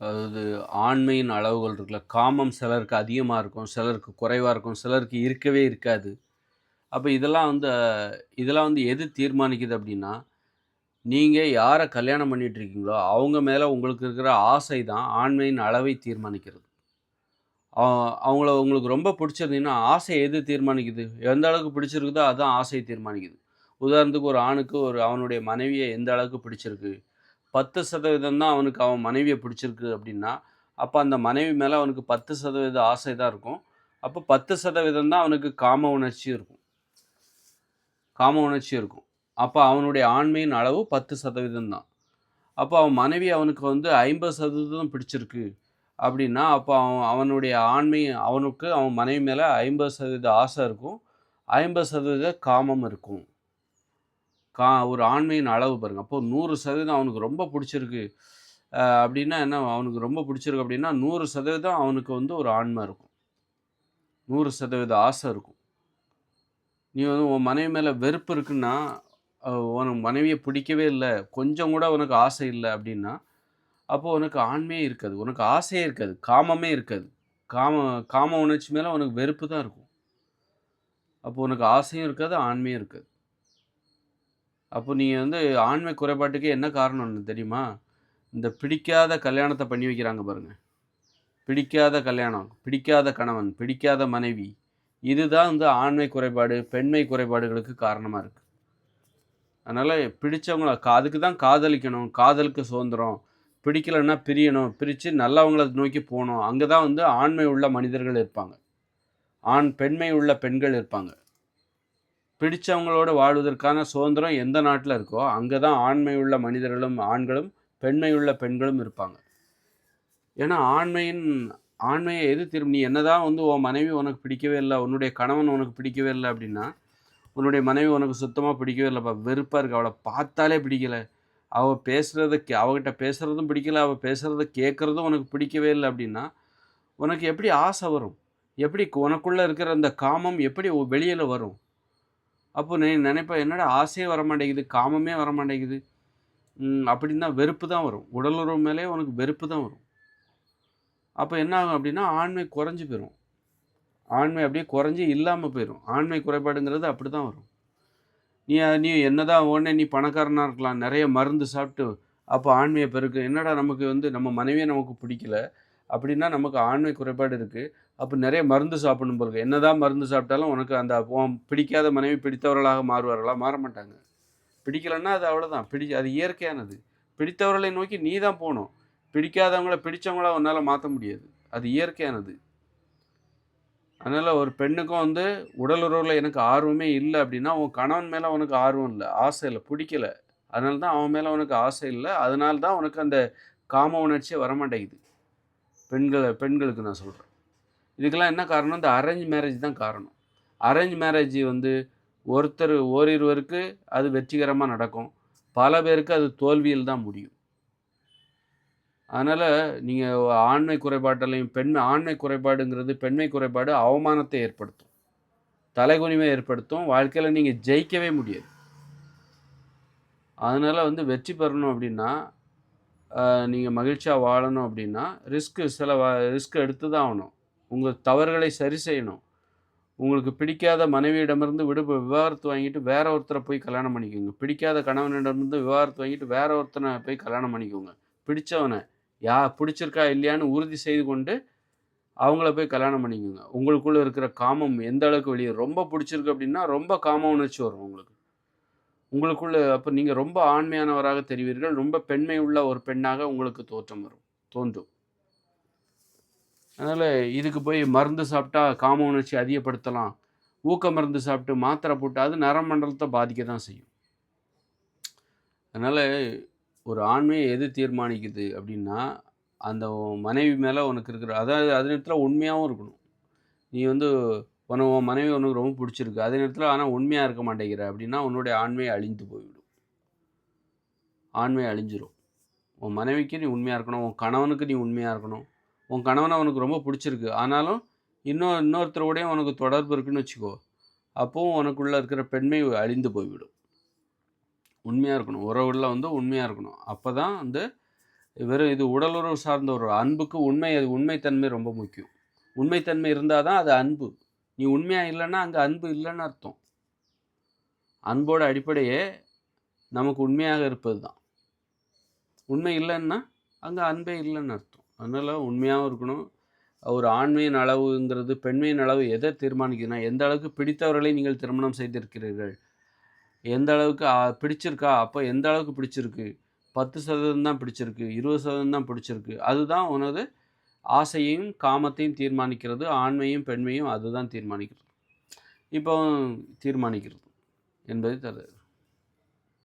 அதாவது ஆண்மையின் அளவுகள் இருக்குல்ல, காமம் சிலருக்கு அதிகமாக இருக்கும், சிலருக்கு குறைவாக இருக்கும், சிலருக்கு இருக்கவே இருக்காது. அப்போ இதெல்லாம் வந்து இதெல்லாம் வந்து எது தீர்மானிக்குது அப்படின்னா நீங்கள் யாரை கல்யாணம் பண்ணிகிட்ருக்கீங்களோ அவங்க மேலே உங்களுக்கு இருக்கிற ஆசை தான் ஆண்மையின் அளவை தீர்மானிக்கிறது. அவங்கள உங்களுக்கு ரொம்ப பிடிச்சிருந்தீங்கன்னா, ஆசை எது தீர்மானிக்குது? எந்த அளவுக்கு பிடிச்சிருக்குதோ அதுதான் ஆசையை தீர்மானிக்குது. உதாரணத்துக்கு ஒரு ஆணுக்கு ஒரு அவனுடைய மனைவியை எந்த அளவுக்கு பிடிச்சிருக்கு? 10% தான் அவனுக்கு அவன் மனைவியை பிடிச்சிருக்கு அப்படின்னா அப்போ அந்த மனைவி மேலே அவனுக்கு 10% ஆசை தான் இருக்கும். அப்போ பத்து சதவீதம் தான் அவனுக்கு காம உணர்ச்சி இருக்கும். காம உணர்ச்சி இருக்கும். அப்போ அவனுடைய ஆண்மையின் அளவு 10% தான். அப்போ அவன் மனைவி அவனுக்கு வந்து 50% பிடிச்சிருக்கு அப்படின்னா அப்போ அவன் அவனுடைய ஆண்மை அவனுக்கு அவன் மனைவி மேலே ஐம்பது சதவீத ஆசை இருக்கும். 50% காமம் இருக்கும். கா ஒரு ஆண்மையின் அளவு பாருங்க. அப்போ 100% அவனுக்கு ரொம்ப பிடிச்சிருக்கு அப்படின்னா என்ன அவனுக்கு ரொம்ப பிடிச்சிருக்கு அப்படின்னா நூறு சதவீதம் அவனுக்கு வந்து ஒரு ஆண்மை இருக்கும். 100% ஆசை இருக்கும். நீ வந்து உன் மனைவி மேலே வெறுப்பு இருக்குன்னா, உனக்கு மனைவியை பிடிக்கவே இல்லை கொஞ்சம் கூட உனக்கு ஆசை இல்லை அப்படின்னா அப்போது உனக்கு ஆண்மையே இருக்காது. உனக்கு ஆசையே இருக்காது. காமமே இருக்காது. காம காம உணர்ச்சி மேலே உனக்கு வெறுப்பு தான் இருக்கும். அப்போது உனக்கு ஆசையும் இருக்காது, ஆண்மையும் இருக்காது. அப்போ நீங்கள் வந்து ஆண்மை குறைபாட்டுக்கு என்ன காரணம்னு தெரியுமா? இந்த பிடிக்காத கல்யாணத்தை பண்ணி வைக்கிறாங்க பாருங்கள் பிடிக்காத கல்யாணம், பிடிக்காத கணவன், பிடிக்காத மனைவி. இதுதான் வந்து ஆண்மை குறைபாடு, பெண்மை குறைபாடுகளுக்கு காரணமாக இருக்குது அதனால் பிடிச்சவங்கள கா அதுக்கு தான் காதலிக்கணும். காதலுக்கு சுதந்திரம். பிடிக்கலன்னா பிரியணும். பிரித்து நல்லவங்கள நோக்கி போகணும் அங்கே தான் வந்து ஆண்மை உள்ள மனிதர்கள் இருப்பாங்க. ஆண் பெண்மை உள்ள பெண்கள் இருப்பாங்க. பிடிச்சவங்களோட வாழ்வதற்கான சுதந்திரம் எந்த நாட்டில் இருக்கோ, அங்கே தான் ஆண்மை உள்ள மனிதர்களும், ஆண்களும், பெண்மை உள்ள பெண்களும் இருப்பாங்க. ஏன்னா ஆண்மையின் ஆண்மையை எது திரும்ப நீ என்னதான் வந்து உன் மனைவி உனக்கு பிடிக்கவே இல்லை உன்னுடைய கணவன் உனக்கு பிடிக்கவே இல்லை அப்படின்னா உன்னுடைய மனைவி உனக்கு சுத்தமாக பிடிக்கவே இல்லைப்பா வெறுப்பாக இருக்கு. அவளை பார்த்தாலே பிடிக்கலை அவள் பேசுகிறத கே அவகிட்ட பேசுகிறதும் பிடிக்கல, அவள் பேசுகிறத கேட்குறதும் உனக்கு பிடிக்கவே இல்லை அப்படின்னா உனக்கு எப்படி ஆசை வரும்? எப்படி உனக்குள்ளே இருக்கிற அந்த காமம் எப்படி வெளியில் வரும்? அப்போ நீ நினைப்ப என்னடா ஆசையே வரமாட்டேங்குது, காமமே வரமாட்டேங்குது. அப்படின்னா வெறுப்பு தான் வரும். உடலுறவு மேலே உனக்கு வெறுப்பு தான் வரும். அப்போ என்ன ஆகும் அப்படின்னா ஆண்மை குறைஞ்சி போயிடும் ஆண்மை அப்படியே குறைஞ்சி இல்லாமல் போயிடும் ஆண்மை குறைபாடுங்கிறது அப்டிதான் வரும். நீ நீ என்னதான் உடனே நீ பணக்காரனாக இருக்கலாம். நிறைய மருந்து சாப்பிட்டு, அப்போ ஆண்மையை பெருக்கு. என்னடா நமக்கு வந்து நம்ம மனைவியை நமக்கு பிடிக்கல. அப்படின்னா நமக்கு ஆண்மை குறைபாடு இருக்குது அப்போ நிறைய மருந்து சாப்பிடணும் போல என்னதான் மருந்து சாப்பிட்டாலும் உனக்கு அந்த பிடிக்காத மனைவி பிடித்தவர்களாக மாறுவார்களா? மாற மாட்டாங்க. பிடிக்கலன்னா அது அவ்வளோதான். பிடி அது இயற்கையானது. பிடித்தவர்களை நோக்கி நீ தான் போகணும் பிடிக்காதவங்கள பிடிச்சவங்களா உன்னால் மாற்ற முடியாது. அது இயற்கையானது. அதனால் ஒரு பெண்ணுக்கும் வந்து உடல் உறவில் எனக்கு ஆர்வமே இல்லை அப்படின்னா உன் கணவன் மேலே உனக்கு ஆர்வம் இல்லை ஆசை இல்லை பிடிக்கல. அதனால தான் அவன் மேலே உனக்கு ஆசை இல்லை அதனால தான் உனக்கு அந்த காம உணர்ச்சியே வரமாட்டேங்குது. பெண்களை பெண்களுக்கு நான் சொல்கிறேன் இதுக்கெல்லாம் என்ன காரணம்? இந்த அரேஞ்ச் மேரேஜ் தான் காரணம். அரேஞ்ச் மேரேஜ் வந்து ஒருத்தர் ஓரிருவருக்கு அது வெற்றிகரமாக நடக்கும். பல பேருக்கு அது தோல்வியில் தான் முடியும். அதனால் நீங்கள் ஆண்மை குறைபாட்டிலையும் பெண்மை ஆண்மை குறைபாடுங்கிறது பெண்மை குறைபாடு அவமானத்தை ஏற்படுத்தும். தலைகுனிவை ஏற்படுத்தும். வாழ்க்கையில் நீங்கள் ஜெயிக்கவே முடியாது. அதனால் வந்து வெற்றி பெறணும் அப்படின்னா நீங்கள் மகிழ்ச்சியாக வாழணும் அப்படின்னா ரிஸ்க்கு சில வா ரிஸ்க் எடுத்து தான் ஆகணும். உங்கள் தவறுகளை சரி செய்யணும். உங்களுக்கு பிடிக்காத மனைவியிடமிருந்து விடு விவாகரத்து வாங்கிட்டு வேற ஒருத்தரை போய் கல்யாணம் பண்ணிக்கோங்க. பிடிக்காத கணவனிடமிருந்து விவாகரத்து வாங்கிட்டு வேற ஒருத்தனை போய் கல்யாணம் பண்ணிக்கோங்க. பிடிச்சவனை யா பிடிச்சிருக்கா இல்லையான்னு உறுதி செய்து கொண்டு, அவங்கள போய் கல்யாணம் பண்ணிக்கோங்க. உங்களுக்குள்ள இருக்கிற காமம் எந்த அளவுக்கு வெளியே ரொம்ப பிடிச்சிருக்கு அப்படின்னா ரொம்ப காம உணர்ச்சி வரும் உங்களுக்கு. உங்களுக்குள்ள அப்போ நீங்கள் ரொம்ப ஆண்மையானவராக தெரிவீர்கள். ரொம்ப பெண்மை உள்ள ஒரு பெண்ணாக உங்களுக்கு தோற்றம் வரும். தோன்றும். அதனால் இதுக்கு போய் மருந்து சாப்பிட்டா காம உணர்ச்சி அதிகப்படுத்தலாம். ஊக்க மருந்து சாப்பிட்டு மாத்திரை போட்டு அது நரமண்டலத்தை பாதிக்க தான் செய்யும். அதனால் ஒரு ஆண்மையை எது தீர்மானிக்குது அப்படின்னா அந்த மனைவி மேலே உனக்கு இருக்கிற அதாவது அது நேரத்தில் உண்மையாகவும் இருக்கணும். நீ வந்து உன உன் மனைவி உனக்கு ரொம்ப பிடிச்சிருக்கு. அதே நேரத்தில் ஆனால் உண்மையாக இருக்க மாட்டேங்கிற அப்படின்னா உன்னுடைய ஆண்மையை அழிந்து போய்விடும். ஆண்மை அழிஞ்சிரும். உன் மனைவிக்கு நீ உண்மையாக இருக்கணும். உன் கணவனுக்கு நீ உண்மையாக இருக்கணும். உன் கணவனை உனக்கு ரொம்ப பிடிச்சிருக்கு. ஆனாலும் இன்னும் இன்னொருத்தரோடையும் உனக்கு தொடர்பு இருக்குன்னு வச்சுக்கோ. அப்போவும் உனக்குள்ளே இருக்கிற பெண்மை அழிந்து போய்விடும். உண்மையாக இருக்கணும். உறவுல வந்து உண்மையாக இருக்கணும். அப்போ தான் வந்து வெறும் இது உடலுறவு சார்ந்த ஒரு அன்புக்கு உண்மை அது உண்மைத்தன்மை ரொம்ப முக்கியம் உண்மைத்தன்மை இருந்தால் தான் அது அன்பு நீ உண்மையாக இல்லைன்னா அங்கே அன்பு இல்லைன்னு அர்த்தம் அன்போட அடிப்படையே நமக்கு உண்மையாக இருப்பது தான் உண்மை இல்லைன்னா அங்கே அன்பே இல்லைன்னு அர்த்தம் அதனால் உண்மையாகவும் இருக்கணும். ஒரு ஆண்மையின் அளவுங்கிறது பெண்மையின் அளவு எதை தீர்மானிக்குதுன்னா எந்த அளவுக்கு பிடித்தவர்களை நீங்கள் திருமணம் செய்திருக்கிறீர்கள்? எந்த அளவுக்கு பிடிச்சிருக்கா? அப்போ எந்த அளவுக்கு பிடிச்சிருக்கு? பத்து சதவீதம் தான் பிடிச்சிருக்கு இருபது சதவீதம் தான் பிடிச்சிருக்கு. அதுதான் உனது ஆசையையும் காமத்தையும் தீர்மானிக்கிறது ஆண்மையும் பெண்மையும் அதுதான் தீர்மானிக்கிறது. இப்போ தீர்மானிக்கிறது என்பதை தரு